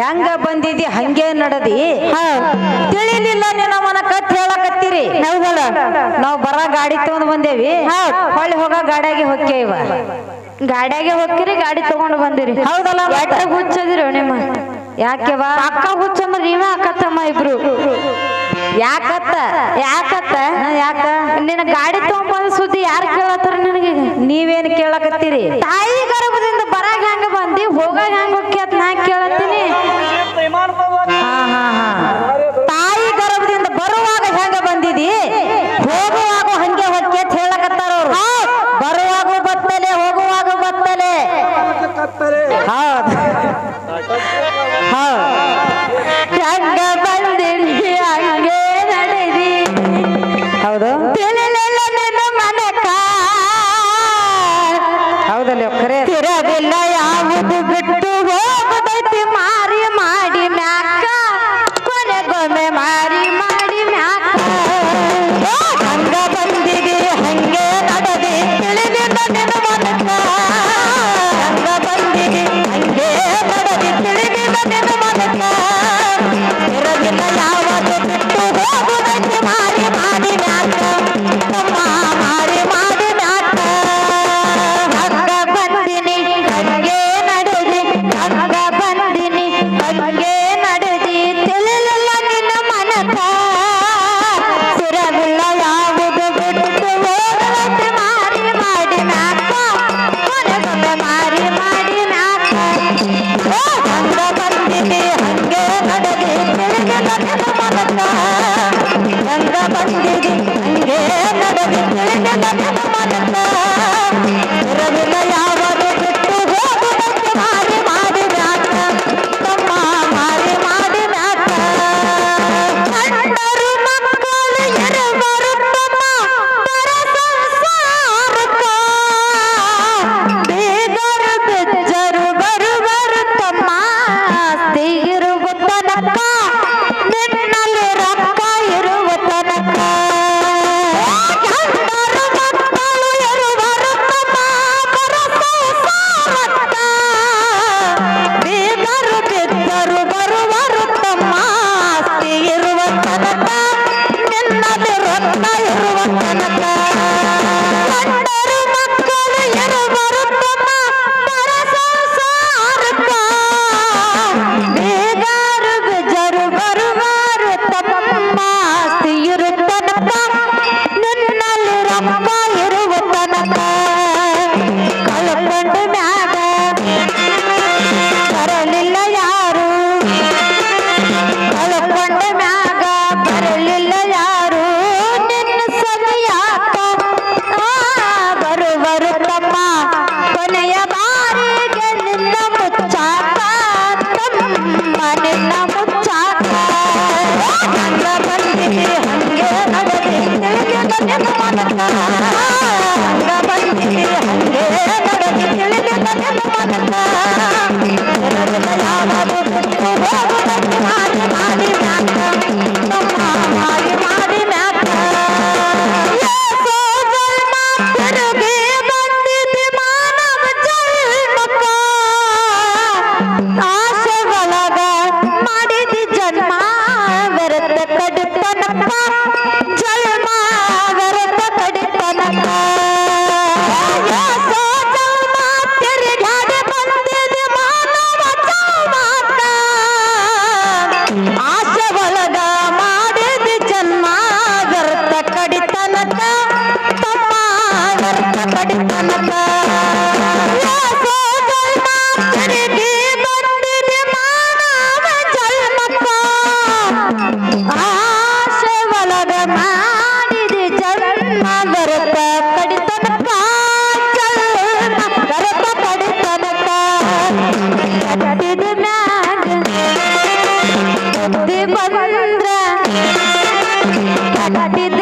ಹೆಂಗ ಬಂದಿದ್ದಿ ಹಂಗೆ ನಡದಿ? ತಿಳಿಲಿಲ್ಲ ನಿನ್ನ ಮನ ಕಟ್ ಹೇಳಕತ್ತೀರಿ. ನಾವು ಬರ ಗಾಡಿ ತಗೊಂಡ್ ಬಂದೇವಿ. ಹೊಳ್ಳಿ ಹೋಗ ಗಾಡಿಯಾಗಿ ಹೊಕ್ಕೇವ ಗಾಡಿಯಾಗೆ ಹೊಕ್ಕಿರಿ ಗಾಡಿ ತಗೊಂಡ್ ಬಂದಿರಿ. ಹೌದಲ್ಲ ಹುಚ್ಚದಿರ ನಿಮ್ಮ? ಯಾಕೆವಾ ಅಕ್ಕ ಹುಚ್ಚಂದ್ರ ನೀವ ಅಕ್ಕತ್ತಮ್ಮ ಇಬ್ರು. ಯಾಕತ್ತ? ಯಾಕತ್ತ? ಯಾಕ? ನಿನ್ನ ಗಾಡಿ ತಗೊಂಡ್ ಸುದ್ದಿ ಯಾರು ಕೇಳತ್ತಾರ ನಿನಗೆ ನೀವೇನು ಕೇಳಕತ್ತೀರಿ? ತಾಯಿ ಗರ್ಭದಿಂದ ಬರಾಗ ಹೆಂಗ ಬಂದಿ ಹೋಗ ಹೆಂಗ ಹೋಗ್ಯಾತ ಕತ್ತಲೆ ಹೋಗುವಾಗ ಹಾ ಹೌದು. ಹೌದು. ಮಾಡಿದೆ ಜನ್ಮ ಬರತ ಪಡಿತನಕ ಬರತ ಪಡಿತನಕ. ಕಟ್ಟಿದ ಬಂದ್ರ ಕಟ್ಟಿದ